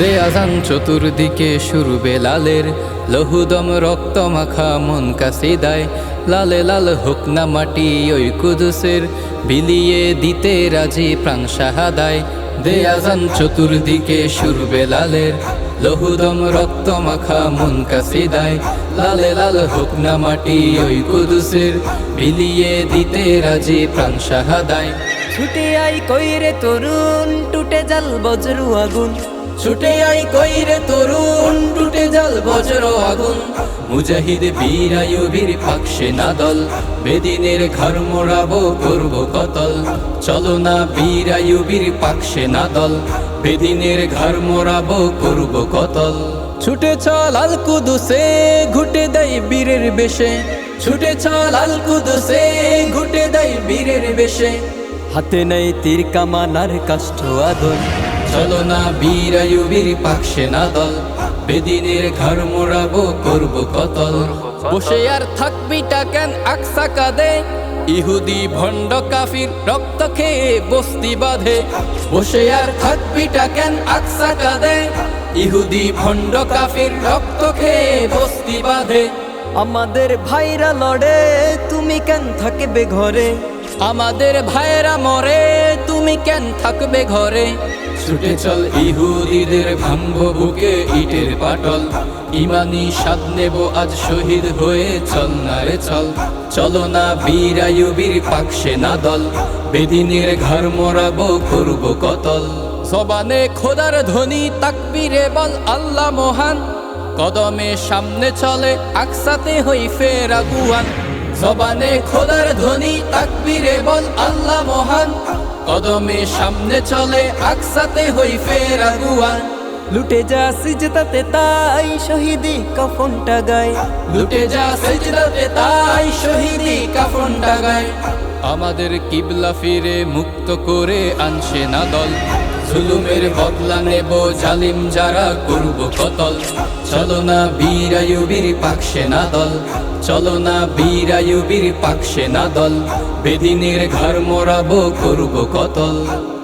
দে আজান চতুর্দিকে শুরু বেলালের, লহুদম রক্ত মাখা মন কাসিদায়। লালে লাল হোক না মাটি ওই কুদুসের, বিলিয়ে দিতে রাজি প্রাণ সাহাদায়। দে আজান চতুর্দিকে শুরু বেলালের, লহুদম রক্ত মাখা মন কাসিদায়। লালে লাল হোক না মাটি ওই কুদুসের, বিলিয়ে দিতে রাজি প্রাণ সাহাদায়। ছুটে আই কইরে তরুণ, টুটে জাল বজ্র আগুন। ছুটে আই কইরে তরুণ? টুটে জল বজ্র আগুন। মুজাহিদ বীর আয়ুবীর পাকশে না দল বেদিনের ঘর মোড়াবো, করব কতল। চলো না বীর আয়ুবীর পাকশে না দল বেদিনের ঘর মোড়াবো, করব কতল। ছুটে চল আল কুদুসে, ঘুটে দেয় বীরের বেশে। ছুটে চল আল কুদুসে, ঘুটে দেয় বীরের বেশে। হাতে নেই তীর কামানার কাষ্ঠ আদন চলো না বীর আয়ুবীর পাকশে না দল। বেদিনের ঘর মোড়াবো করব কতল। বসে আর থাকবি কেন আকসা কাঁদে ইহুদি ভণ্ড কাফির রক্ত খেয়ে বস্তি বাঁধে। বসে আর থাকবি কেন আকসা কাঁদে ইহুদি ভণ্ড কাফির রক্ত খেয়ে বস্তি বাঁধে। আমাদের ভাইরা লড়ে তুমি কেন থাকবে ঘরে? আমাদের ভাইরা মরে তুমি কেন থাকবে ঘরে? ছুটে চল, ইহুদিদের ভাঙব বুকে ইটের পাটল। ইমানি স্বাদ নেব আজ শহীদ হয়ে চল না রে চল। চলো না বীর আয়ুবীর পাকশে না দল। বেদিনের ঘর মোরাবো করব কতল। সবানে খোদার ধ্বনি, তাকবীরে বল, আল্লাহ মহান। কদমে সামনে চলে, আকসাতে হই ফের আগুয়ান। জবানে খোদার ধ্বনি তাকবীরে বল আল্লাহ মহান। কদমে সামনে চলে আকসাতে হই ফের আগুয়ান। লুটে যা সিজদাতে তাই শহীদি কফনটা গায়। লুটে যা সেজদাতে তাই শহীদি কাফনটা টাগায় আমাদের কিবলা ফিরে মুক্ত করে আনছে না দল। জুলুমের বদলা নেব, জালিম যারা করব কতল। চলো না বীরায়ুবীর পাক পাকশে না দল। চলো না বীরায়ুবীর পাক পাকশে না দল। বেদিনের ঘর মোরাবো করব কতল।